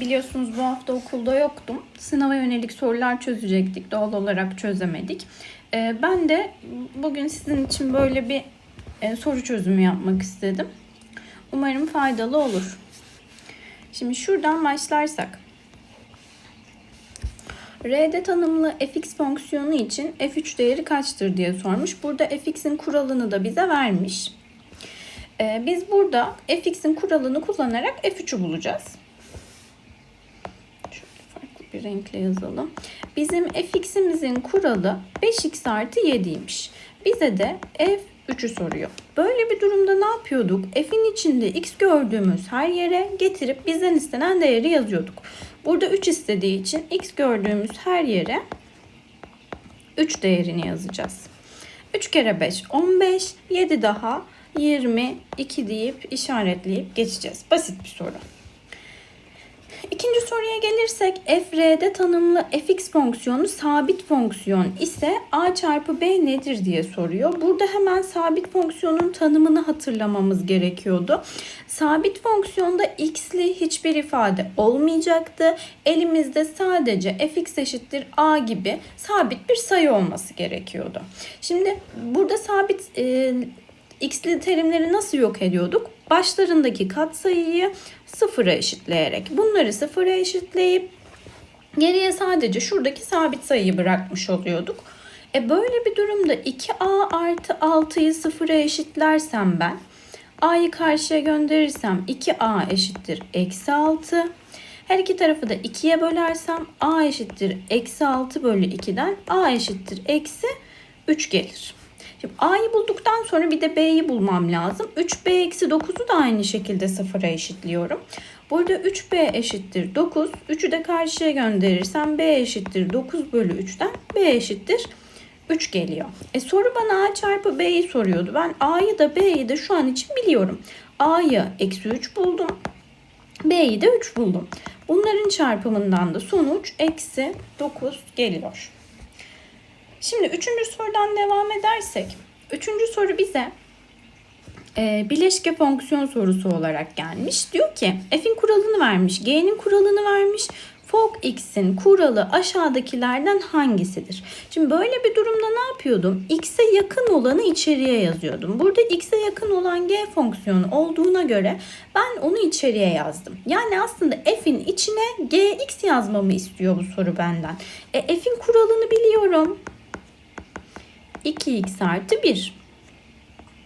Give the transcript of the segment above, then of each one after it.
biliyorsunuz bu hafta okulda yoktum. Sınava yönelik sorular çözecektik. Doğal olarak çözemedik. Ee, ben de bugün sizin için böyle bir e, soru çözümü yapmak istedim. Umarım faydalı olur. Şimdi şuradan başlarsak. R'de tanımlı fx fonksiyonu için f3 değeri kaçtır diye sormuş. Burada fx'in kuralını da bize vermiş. Ee, biz burada fx'in kuralını kullanarak f3'ü bulacağız. Bir renkle yazalım. Bizim fx'imizin kuralı 5x artı 7'ymiş. Bize de f3'ü soruyor. Böyle bir durumda ne yapıyorduk? F'in içinde x gördüğümüz her yere getirip bizden istenen değeri yazıyorduk. Burada 3 istediği için x gördüğümüz her yere 3 değerini yazacağız. 3 kere 5 15, 7 daha 22 deyip işaretleyip geçeceğiz. Basit bir soru. İkinci soruya gelirsek FR'de tanımlı fx fonksiyonu sabit fonksiyon ise a çarpı b nedir diye soruyor. Burada hemen sabit fonksiyonun tanımını hatırlamamız gerekiyordu. Sabit fonksiyonda x'li hiçbir ifade olmayacaktı. Elimizde sadece fx eşittir a gibi sabit bir sayı olması gerekiyordu. Şimdi burada sabit e, x'li terimleri nasıl yok ediyorduk? Başlarındaki katsayıyı sıfıra eşitleyerek. Bunları sıfıra eşitleyip geriye sadece şuradaki sabit sayıyı bırakmış oluyorduk. E böyle bir durumda 2a artı 6'yı sıfıra eşitlersem ben a'yı karşıya gönderirsem 2a eşittir eksi 6. Her iki tarafı da 2'ye bölersem a eşittir eksi 6 bölü 2'den a eşittir eksi 3 gelir. A'yı bulduktan sonra bir de B'yi bulmam lazım. 3B eksi 9'u da aynı şekilde sıfıra eşitliyorum. Burada 3B eşittir 9. 3'ü de karşıya gönderirsem B eşittir 9 bölü 3'ten B eşittir 3 geliyor. E soru bana A çarpı B'yi soruyordu. Ben A'yı da B'yi de şu an için biliyorum. A'yı eksi 3 buldum. B'yi de 3 buldum. Bunların çarpımından da sonuç eksi 9 geliyor. Şimdi üçüncü sorudan devam edersek. Üçüncü soru bize e, bileşke fonksiyon sorusu olarak gelmiş. Diyor ki f'in kuralını vermiş, g'nin kuralını vermiş. Fog x'in kuralı aşağıdakilerden hangisidir? Şimdi böyle bir durumda ne yapıyordum? X'e yakın olanı içeriye yazıyordum. Burada x'e yakın olan g fonksiyonu olduğuna göre ben onu içeriye yazdım. Yani aslında f'in içine gx yazmamı istiyor bu soru benden. E, f'in kuralını biliyorum. 2x artı 1.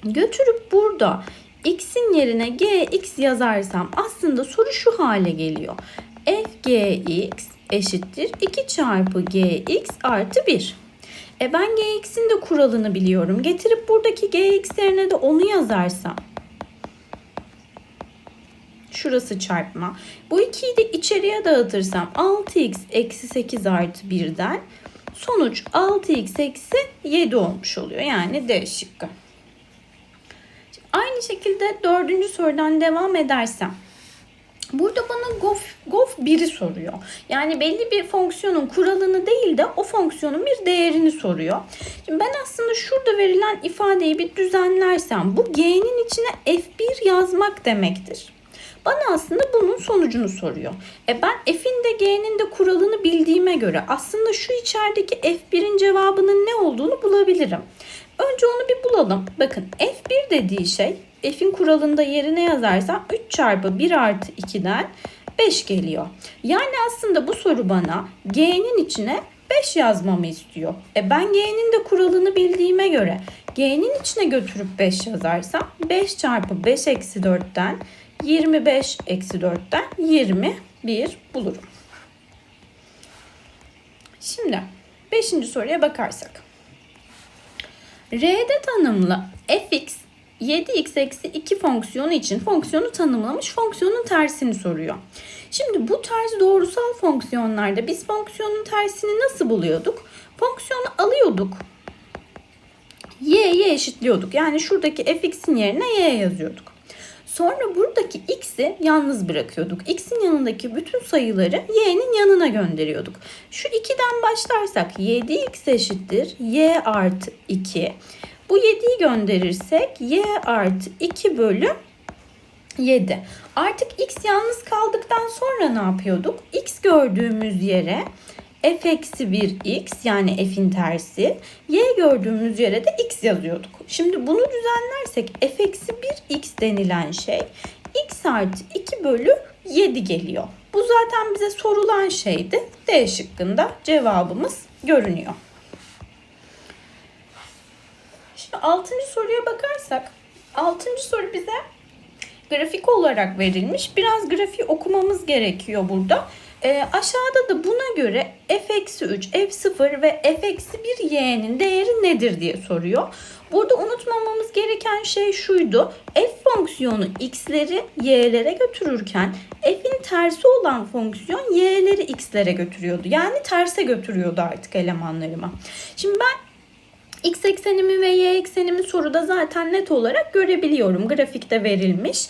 Götürüp burada x'in yerine gx yazarsam aslında soru şu hale geliyor. f gx eşittir 2 çarpı gx artı 1. E ben gx'in de kuralını biliyorum. Getirip buradaki gx yerine de onu yazarsam. Şurası çarpma. Bu 2'yi de içeriye dağıtırsam 6x eksi 8 artı 1'den Sonuç 6x eksi 7 olmuş oluyor. Yani D şıkkı. Aynı şekilde dördüncü sorudan devam edersem. Burada bana gof, gof 1'i soruyor. Yani belli bir fonksiyonun kuralını değil de o fonksiyonun bir değerini soruyor. Şimdi ben aslında şurada verilen ifadeyi bir düzenlersem bu g'nin içine f1 yazmak demektir. Bana aslında bunun sonucunu soruyor. E ben f'in de g'nin de kuralını bildiğime göre aslında şu içerideki f1'in cevabının ne olduğunu bulabilirim. Önce onu bir bulalım. Bakın f1 dediği şey f'in kuralında yerine yazarsam 3 çarpı 1 artı 2'den 5 geliyor. Yani aslında bu soru bana g'nin içine 5 yazmamı istiyor. E ben g'nin de kuralını bildiğime göre g'nin içine götürüp 5 yazarsam 5 çarpı 5 eksi 4'ten 25 eksi 4'ten 21 bulurum. Şimdi 5. soruya bakarsak. R'de tanımlı fx 7x eksi 2 fonksiyonu için fonksiyonu tanımlamış fonksiyonun tersini soruyor. Şimdi bu tarz doğrusal fonksiyonlarda biz fonksiyonun tersini nasıl buluyorduk? Fonksiyonu alıyorduk. y'ye eşitliyorduk. Yani şuradaki fx'in yerine y yazıyorduk. Sonra buradaki x'i yalnız bırakıyorduk. X'in yanındaki bütün sayıları y'nin yanına gönderiyorduk. Şu 2'den başlarsak 7x eşittir y artı 2. Bu 7'yi gönderirsek y artı 2 bölü 7. Artık x yalnız kaldıktan sonra ne yapıyorduk? x gördüğümüz yere f eksi 1 x yani f'in tersi. y gördüğümüz yere de x yazıyorduk. Şimdi bunu düzenlersek f eksi 1 x denilen şey x artı 2 bölü 7 geliyor. Bu zaten bize sorulan şeydi. D şıkkında cevabımız görünüyor. Şimdi 6. soruya bakarsak 6. soru bize grafik olarak verilmiş. Biraz grafiği okumamız gerekiyor burada. E, aşağıda da buna göre f-3, f0 ve f-1 y'nin değeri nedir diye soruyor. Burada unutmamamız gereken şey şuydu. f fonksiyonu x'leri y'lere götürürken f'in tersi olan fonksiyon y'leri x'lere götürüyordu. Yani terse götürüyordu artık elemanlarıma. Şimdi ben X eksenimi ve Y eksenimi soruda zaten net olarak görebiliyorum. Grafikte verilmiş.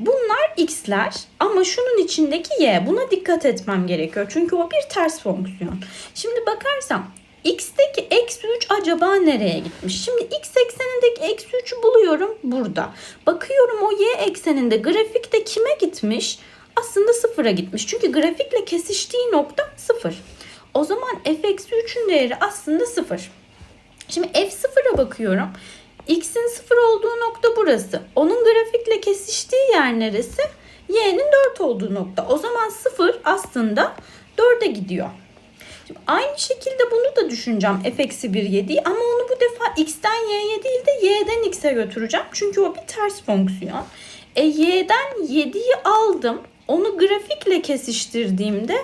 Bunlar x'ler ama şunun içindeki y buna dikkat etmem gerekiyor. Çünkü o bir ters fonksiyon. Şimdi bakarsam x'teki eksi 3 acaba nereye gitmiş? Şimdi x eksenindeki eksi 3'ü buluyorum burada. Bakıyorum o y ekseninde grafikte kime gitmiş? Aslında sıfıra gitmiş. Çünkü grafikle kesiştiği nokta sıfır. O zaman f eksi 3'ün değeri aslında sıfır. Şimdi f0'a bakıyorum. X'in 0 olduğu nokta burası. Onun grafikle kesiştiği yer neresi? Y'nin 4 olduğu nokta. O zaman 0 aslında 4'e gidiyor. Şimdi aynı şekilde bunu da düşüneceğim f eksi 1 7'yi ama onu bu defa x'ten y'ye değil de y'den x'e götüreceğim. Çünkü o bir ters fonksiyon. E y'den 7'yi aldım. Onu grafikle kesiştirdiğimde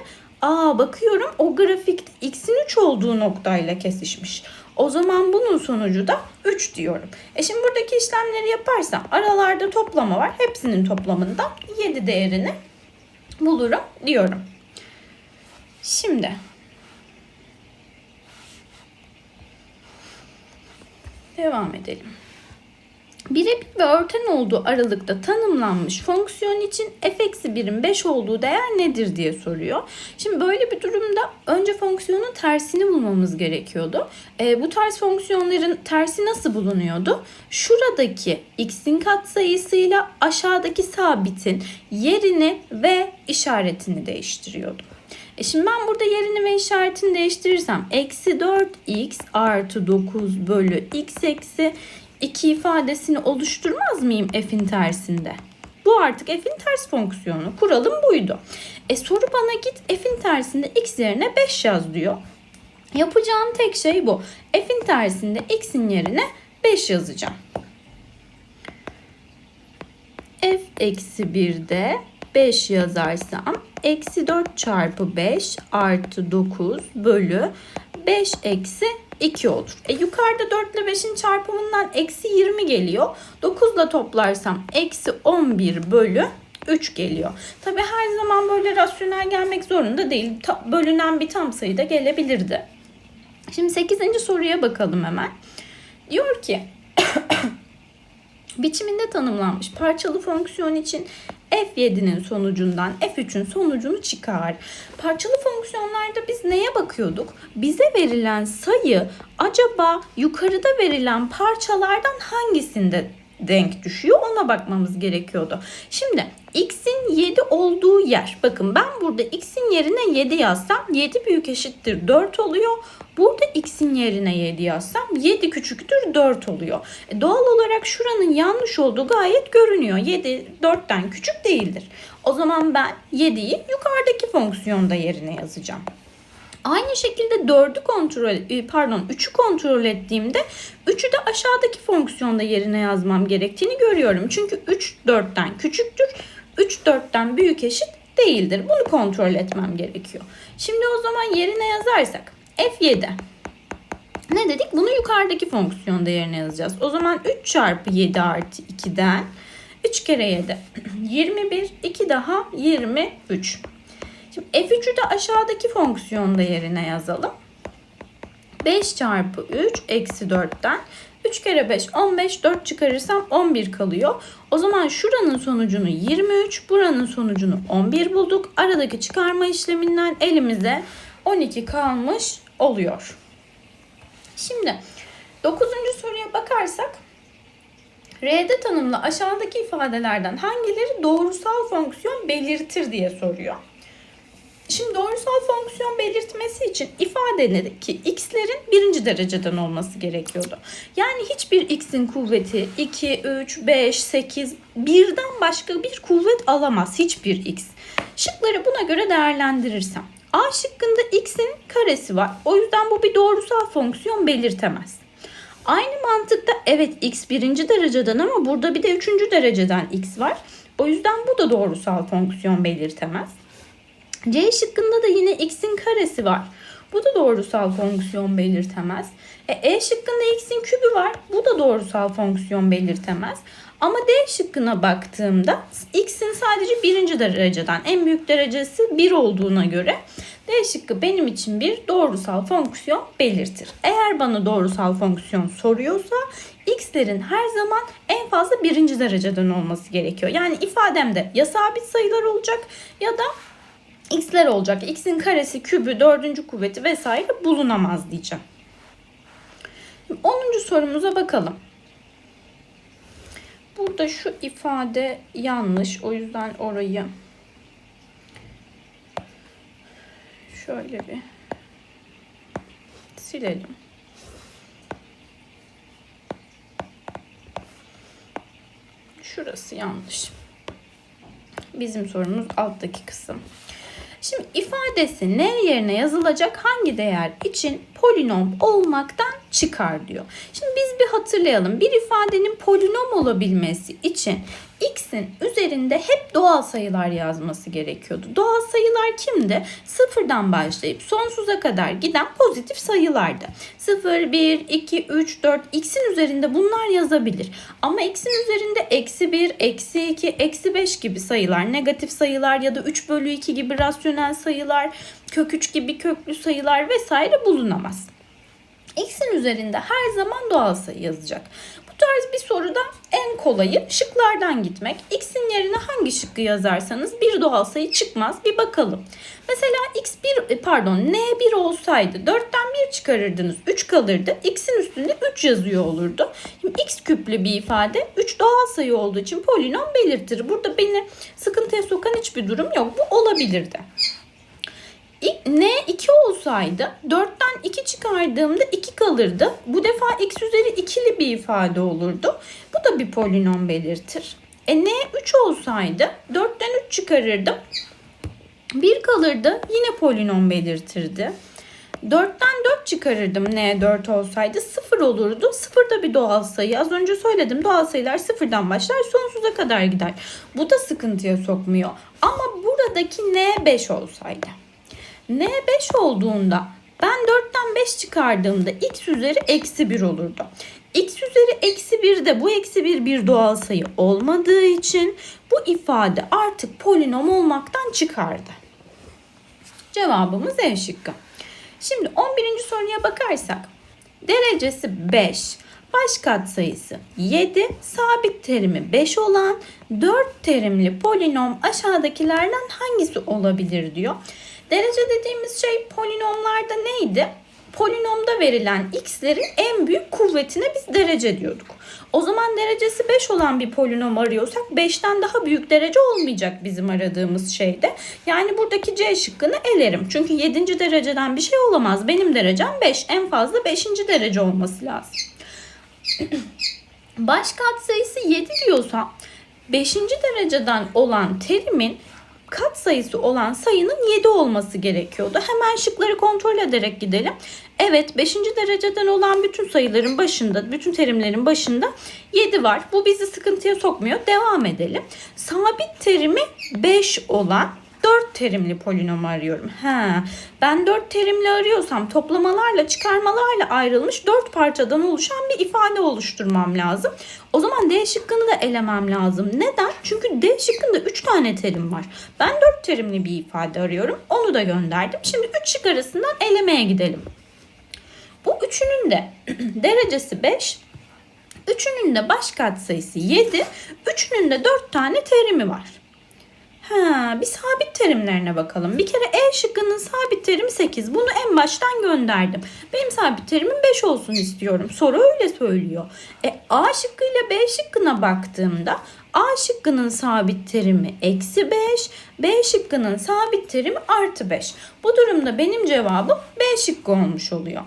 aa bakıyorum o grafikte x'in 3 olduğu noktayla kesişmiş. O zaman bunun sonucu da 3 diyorum. E şimdi buradaki işlemleri yaparsam aralarda toplama var. Hepsinin toplamından 7 değerini bulurum diyorum. Şimdi devam edelim. Birebir ve örten olduğu aralıkta tanımlanmış fonksiyon için f-1'in 5 olduğu değer nedir diye soruyor. Şimdi böyle bir durumda önce fonksiyonun tersini bulmamız gerekiyordu. E, bu tarz fonksiyonların tersi nasıl bulunuyordu? Şuradaki x'in katsayısıyla aşağıdaki sabitin yerini ve işaretini değiştiriyordum. E şimdi ben burada yerini ve işaretini değiştirirsem eksi 4x artı 9 bölü x eksi 2 ifadesini oluşturmaz mıyım f'in tersinde? Bu artık f'in ters fonksiyonu. Kuralım buydu. E soru bana git f'in tersinde x yerine 5 yaz diyor. Yapacağım tek şey bu. F'in tersinde x'in yerine 5 yazacağım. f eksi 1'de 5 yazarsam eksi 4 çarpı 5 artı 9 bölü 5 eksi 2 olur. E, yukarıda 4 ile 5'in çarpımından eksi 20 geliyor. 9 ile toplarsam eksi 11 bölü 3 geliyor. Tabi her zaman böyle rasyonel gelmek zorunda değil. Ta, bölünen bir tam sayıda gelebilirdi. Şimdi 8. soruya bakalım hemen. Diyor ki biçiminde tanımlanmış parçalı fonksiyon için F7'nin sonucundan F3'ün sonucunu çıkar. Parçalı fonksiyonlarda biz neye bakıyorduk? Bize verilen sayı acaba yukarıda verilen parçalardan hangisinde denk düşüyor ona bakmamız gerekiyordu. Şimdi x'in 7 olduğu yer. Bakın ben burada x'in yerine 7 yazsam 7 büyük eşittir 4 oluyor. Burada x'in yerine 7 yazsam 7 küçüktür 4 oluyor. E doğal olarak şuranın yanlış olduğu gayet görünüyor. 7 4'ten küçük değildir. O zaman ben 7'yi yukarıdaki fonksiyonda yerine yazacağım. Aynı şekilde 4'ü kontrol e, pardon 3'ü kontrol ettiğimde 3'ü de aşağıdaki fonksiyonda yerine yazmam gerektiğini görüyorum. Çünkü 3 4'ten küçüktür. 3 4'ten büyük eşit değildir. Bunu kontrol etmem gerekiyor. Şimdi o zaman yerine yazarsak F7 ne dedik? Bunu yukarıdaki fonksiyonda yerine yazacağız. O zaman 3 çarpı 7 artı 2'den 3 kere 7 21 2 daha 23 Şimdi f3'ü de aşağıdaki fonksiyonda yerine yazalım. 5 çarpı 3 eksi 4'ten 3 kere 5 15 4 çıkarırsam 11 kalıyor. O zaman şuranın sonucunu 23 buranın sonucunu 11 bulduk. Aradaki çıkarma işleminden elimize 12 kalmış oluyor. Şimdi 9. soruya bakarsak R'de tanımlı aşağıdaki ifadelerden hangileri doğrusal fonksiyon belirtir diye soruyor. Şimdi doğrusal fonksiyon belirtmesi için ifadedeki x'lerin birinci dereceden olması gerekiyordu. Yani hiçbir x'in kuvveti 2, 3, 5, 8 birden başka bir kuvvet alamaz hiçbir x. Şıkları buna göre değerlendirirsem. A şıkkında x'in karesi var. O yüzden bu bir doğrusal fonksiyon belirtemez. Aynı mantıkta evet x birinci dereceden ama burada bir de üçüncü dereceden x var. O yüzden bu da doğrusal fonksiyon belirtemez. C şıkkında da yine x'in karesi var. Bu da doğrusal fonksiyon belirtemez. E, e şıkkında x'in kübü var. Bu da doğrusal fonksiyon belirtemez. Ama D şıkkına baktığımda x'in sadece birinci dereceden en büyük derecesi 1 olduğuna göre D şıkkı benim için bir doğrusal fonksiyon belirtir. Eğer bana doğrusal fonksiyon soruyorsa x'lerin her zaman en fazla birinci dereceden olması gerekiyor. Yani ifademde ya sabit sayılar olacak ya da x'ler olacak. x'in karesi, kübü, dördüncü kuvveti vesaire bulunamaz diyeceğim. 10. sorumuza bakalım. Burada şu ifade yanlış. O yüzden orayı şöyle bir silelim. Şurası yanlış. Bizim sorumuz alttaki kısım. Şimdi ifadesi ne yerine yazılacak hangi değer için polinom olmaktan çıkar diyor. Şimdi biz bir hatırlayalım. Bir ifadenin polinom olabilmesi için x'in üzerinde hep doğal sayılar yazması gerekiyordu. Doğal sayılar kimdi? Sıfırdan başlayıp sonsuza kadar giden pozitif sayılardı. 0, 1, 2, 3, 4 x'in üzerinde bunlar yazabilir. Ama x'in üzerinde eksi 1, eksi 2, eksi 5 gibi sayılar, negatif sayılar ya da 3 bölü 2 gibi rasyonel sayılar, kök 3 gibi köklü sayılar vesaire bulunamaz. X'in üzerinde her zaman doğal sayı yazacak. Bu tarz bir soruda en kolayı şıklardan gitmek. X'in yerine hangi şıkkı yazarsanız bir doğal sayı çıkmaz. Bir bakalım. Mesela x1 pardon n1 olsaydı 4'ten 1 çıkarırdınız 3 kalırdı. X'in üstünde 3 yazıyor olurdu. Şimdi x küplü bir ifade 3 doğal sayı olduğu için polinom belirtir. Burada beni sıkıntıya sokan hiçbir durum yok. Bu olabilirdi. N 2 olsaydı 4'ten 2 çıkardığımda 2 kalırdı. Bu defa x üzeri ikili bir ifade olurdu. Bu da bir polinom belirtir. E N 3 olsaydı 4'ten 3 çıkarırdım. 1 kalırdı. Yine polinom belirtirdi. 4'ten 4 çıkarırdım n 4 olsaydı 0 olurdu. 0 da bir doğal sayı. Az önce söyledim doğal sayılar sıfırdan başlar sonsuza kadar gider. Bu da sıkıntıya sokmuyor. Ama buradaki n 5 olsaydı. N 5 olduğunda ben 4'ten 5 çıkardığımda x üzeri eksi 1 olurdu. x üzeri eksi 1 de bu eksi 1 bir doğal sayı olmadığı için bu ifade artık polinom olmaktan çıkardı. Cevabımız E şıkkı. Şimdi 11. soruya bakarsak derecesi 5, baş katsayısı 7, sabit terimi 5 olan 4 terimli polinom aşağıdakilerden hangisi olabilir diyor. Derece dediğimiz şey polinomlarda neydi? Polinomda verilen x'lerin en büyük kuvvetine biz derece diyorduk. O zaman derecesi 5 olan bir polinom arıyorsak 5'ten daha büyük derece olmayacak bizim aradığımız şeyde. Yani buradaki C şıkkını elerim. Çünkü 7. dereceden bir şey olamaz. Benim derecem 5. En fazla 5. derece olması lazım. Baş katsayısı 7 diyorsam 5. dereceden olan terimin kat sayısı olan sayının 7 olması gerekiyordu. Hemen şıkları kontrol ederek gidelim. Evet 5. dereceden olan bütün sayıların başında, bütün terimlerin başında 7 var. Bu bizi sıkıntıya sokmuyor. Devam edelim. Sabit terimi 5 olan 4 terimli polinomu arıyorum. Ha, ben 4 terimli arıyorsam toplamalarla çıkarmalarla ayrılmış 4 parçadan oluşan bir ifade oluşturmam lazım. O zaman D şıkkını da elemem lazım. Neden? Çünkü D şıkkında 3 tane terim var. Ben 4 terimli bir ifade arıyorum. Onu da gönderdim. Şimdi 3 şık arasından elemeye gidelim. Bu üçünün de derecesi 5, üçünün de baş katsayısı 7, üçünün de 4 tane terimi var. Ha, bir sabit terimlerine bakalım. Bir kere E şıkkının sabit terimi 8. Bunu en baştan gönderdim. Benim sabit terimim 5 olsun istiyorum. Soru öyle söylüyor. E, A şıkkıyla B şıkkına baktığımda A şıkkının sabit terimi eksi 5, B şıkkının sabit terimi artı 5. Bu durumda benim cevabım B şıkkı olmuş oluyor.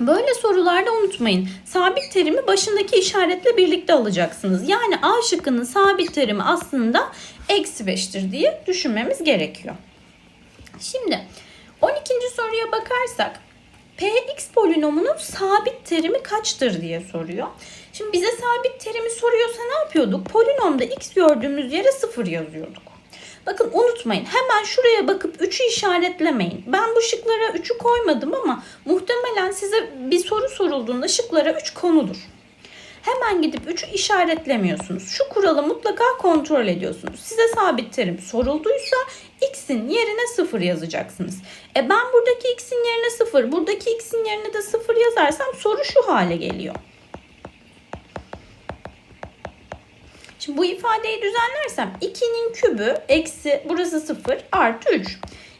Böyle sorularda unutmayın. Sabit terimi başındaki işaretle birlikte alacaksınız. Yani A şıkkının sabit terimi aslında eksi 5'tir diye düşünmemiz gerekiyor. Şimdi 12. soruya bakarsak Px polinomunun sabit terimi kaçtır diye soruyor. Şimdi bize sabit terimi soruyorsa ne yapıyorduk? Polinomda x gördüğümüz yere 0 yazıyorduk. Bakın unutmayın hemen şuraya bakıp 3'ü işaretlemeyin. Ben bu şıklara 3'ü koymadım ama muhtemelen size bir soru sorulduğunda şıklara 3 konulur. Hemen gidip 3'ü işaretlemiyorsunuz. Şu kuralı mutlaka kontrol ediyorsunuz. Size sabit terim sorulduysa x'in yerine 0 yazacaksınız. E ben buradaki x'in yerine 0, buradaki x'in yerine de 0 yazarsam soru şu hale geliyor. Şimdi bu ifadeyi düzenlersem 2'nin kübü eksi burası 0 artı 3.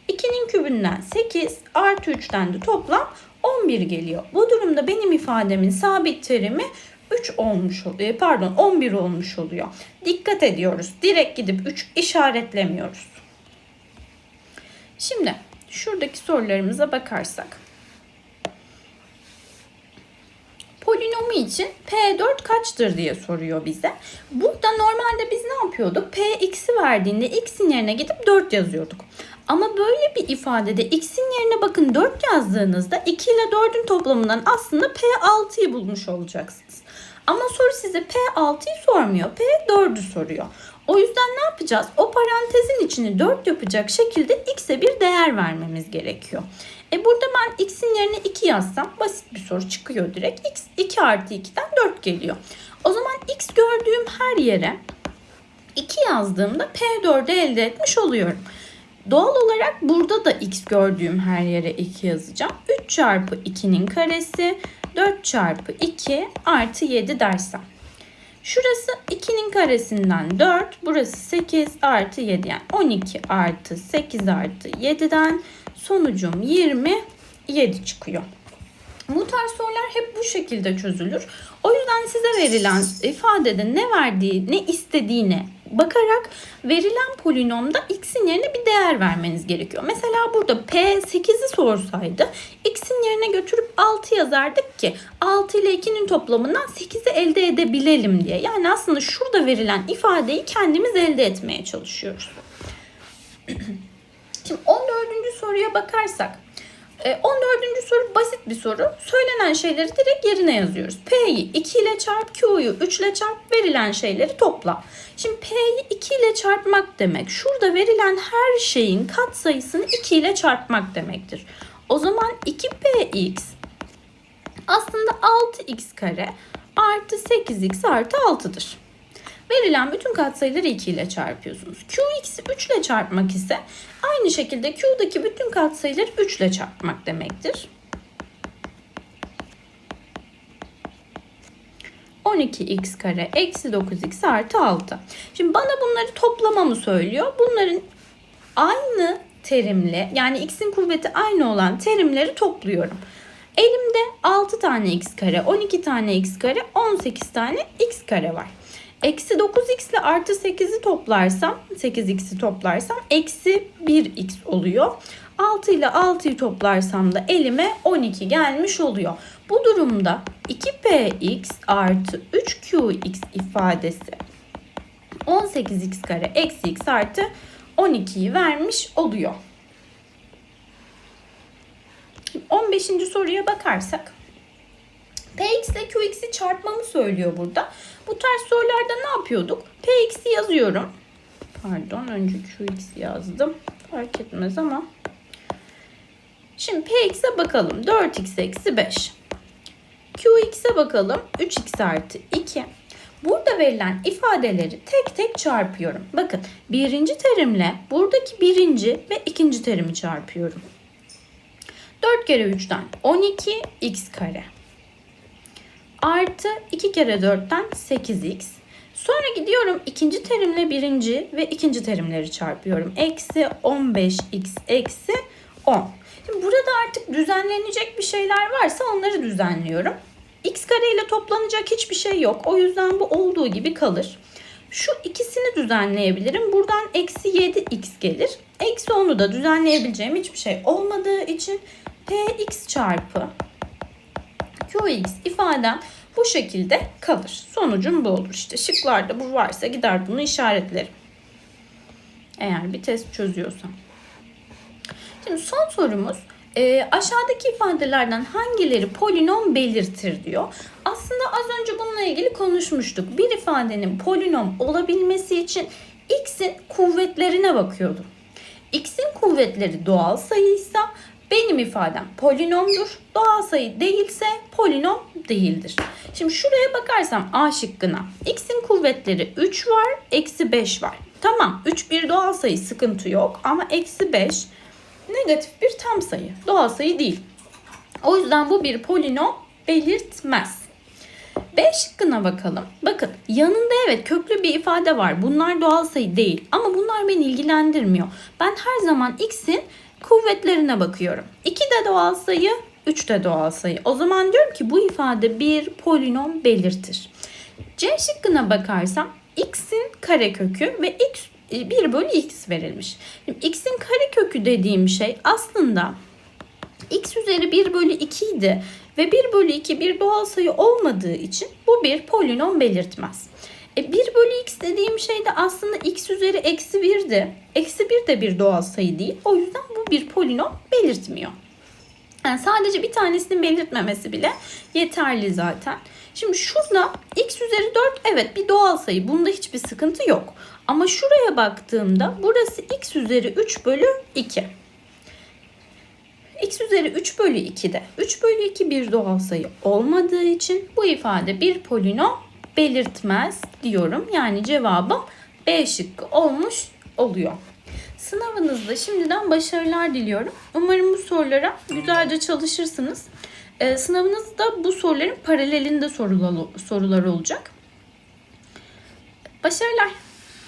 2'nin kübünden 8 artı 3'ten de toplam 11 geliyor. Bu durumda benim ifademin sabit terimi 3 olmuş oluyor. Pardon 11 olmuş oluyor. Dikkat ediyoruz. Direkt gidip 3 işaretlemiyoruz. Şimdi şuradaki sorularımıza bakarsak. Polinomu için P4 kaçtır diye soruyor bize. Burada normalde biz ne yapıyorduk? Px'i verdiğinde x'in yerine gidip 4 yazıyorduk. Ama böyle bir ifadede x'in yerine bakın 4 yazdığınızda 2 ile 4'ün toplamından aslında P6'yı bulmuş olacaksınız. Ama soru size P6'yı sormuyor. P4'ü soruyor. O yüzden ne yapacağız? O parantezin içini 4 yapacak şekilde x'e bir değer vermemiz gerekiyor. E burada ben x'in yerine 2 yazsam basit bir soru çıkıyor direkt. x 2 artı 2'den 4 geliyor. O zaman x gördüğüm her yere 2 yazdığımda P4'ü elde etmiş oluyorum. Doğal olarak burada da x gördüğüm her yere 2 yazacağım. 3 çarpı 2'nin karesi 4 çarpı 2 artı 7 dersem. Şurası 2'nin karesinden 4. Burası 8 artı 7 yani 12 artı 8 artı 7'den sonucum 27 çıkıyor. Bu tarz sorular hep bu şekilde çözülür. O yüzden size verilen ifadede ne verdiği, ne istediğine bakarak verilen polinomda x'in yerine bir değer vermeniz gerekiyor. Mesela burada P8'i sorsaydı x'in yerine götürüp 6 yazardık ki 6 ile 2'nin toplamından 8'i elde edebilelim diye. Yani aslında şurada verilen ifadeyi kendimiz elde etmeye çalışıyoruz. Şimdi 14. soruya bakarsak 14. E, soru basit bir soru. Söylenen şeyleri direkt yerine yazıyoruz. P'yi 2 ile çarp, Q'yu 3 ile çarp, verilen şeyleri topla. Şimdi P'yi 2 ile çarpmak demek. Şurada verilen her şeyin kat sayısını 2 ile çarpmak demektir. O zaman 2px aslında 6x kare artı 8x artı 6'dır. Verilen bütün katsayıları 2 ile çarpıyorsunuz. Qx'i 3 ile çarpmak ise aynı şekilde Q'daki bütün katsayıları 3 ile çarpmak demektir. 12x kare eksi 9x artı 6. Şimdi bana bunları toplamamı söylüyor. Bunların aynı terimle yani x'in kuvveti aynı olan terimleri topluyorum. Elimde 6 tane x kare, 12 tane x kare, 18 tane x kare var. Eksi 9x ile artı 8'i toplarsam 8x'i toplarsam eksi 1x oluyor. 6 ile 6'yı toplarsam da elime 12 gelmiş oluyor. Bu durumda 2px artı 3qx ifadesi 18x kare eksi x artı 12'yi vermiş oluyor. 15. soruya bakarsak Px ile Qx'i çarpmamı söylüyor burada. Bu tarz sorularda ne yapıyorduk? Px'i yazıyorum. Pardon önce Qx yazdım. Fark etmez ama. Şimdi Px'e bakalım. 4x eksi 5. Qx'e bakalım. 3x artı 2. Burada verilen ifadeleri tek tek çarpıyorum. Bakın birinci terimle buradaki birinci ve ikinci terimi çarpıyorum. 4 kere 3'ten 12 x kare artı 2 kere 4'ten 8x. Sonra gidiyorum ikinci terimle birinci ve ikinci terimleri çarpıyorum. Eksi 15x eksi 10. Şimdi burada artık düzenlenecek bir şeyler varsa onları düzenliyorum. x kare ile toplanacak hiçbir şey yok. O yüzden bu olduğu gibi kalır. Şu ikisini düzenleyebilirim. Buradan eksi 7x gelir. Eksi 10'u da düzenleyebileceğim hiçbir şey olmadığı için px çarpı qx ifadem bu şekilde kalır. Sonucum bu olur. İşte şıklarda bu varsa gider bunu işaretlerim. Eğer bir test çözüyorsam. Şimdi son sorumuz e, aşağıdaki ifadelerden hangileri polinom belirtir diyor. Aslında az önce bununla ilgili konuşmuştuk. Bir ifadenin polinom olabilmesi için x'in kuvvetlerine bakıyordum. x'in kuvvetleri doğal sayıysa benim ifadem polinomdur. Doğal sayı değilse polinom değildir. Şimdi şuraya bakarsam A şıkkına x'in kuvvetleri 3 var, eksi 5 var. Tamam 3 bir doğal sayı sıkıntı yok ama eksi 5 negatif bir tam sayı. Doğal sayı değil. O yüzden bu bir polinom belirtmez. B şıkkına bakalım. Bakın yanında evet köklü bir ifade var. Bunlar doğal sayı değil. Ama bunlar beni ilgilendirmiyor. Ben her zaman x'in kuvvetlerine bakıyorum. 2 de doğal sayı, 3 de doğal sayı. O zaman diyorum ki bu ifade bir polinom belirtir. C şıkkına bakarsam x'in karekökü ve x 1 bölü x verilmiş. Şimdi x'in karekökü dediğim şey aslında x üzeri 1 bölü 2 idi ve 1 bölü 2 bir doğal sayı olmadığı için bu bir polinom belirtmez. E 1 bölü x dediğim şey de aslında x üzeri eksi 1'di. Eksi 1 de bir doğal sayı değil. O yüzden bu bir polinom belirtmiyor. Yani sadece bir tanesinin belirtmemesi bile yeterli zaten. Şimdi şurada x üzeri 4 evet bir doğal sayı. Bunda hiçbir sıkıntı yok. Ama şuraya baktığımda burası x üzeri 3 bölü 2. x üzeri 3 bölü 2'de 3 bölü 2 bir doğal sayı olmadığı için bu ifade bir polinom belirtmez diyorum. Yani cevabım B şıkkı olmuş oluyor. Sınavınızda şimdiden başarılar diliyorum. Umarım bu sorulara güzelce çalışırsınız. Ee, sınavınızda bu soruların paralelinde sorular, sorular olacak. Başarılar.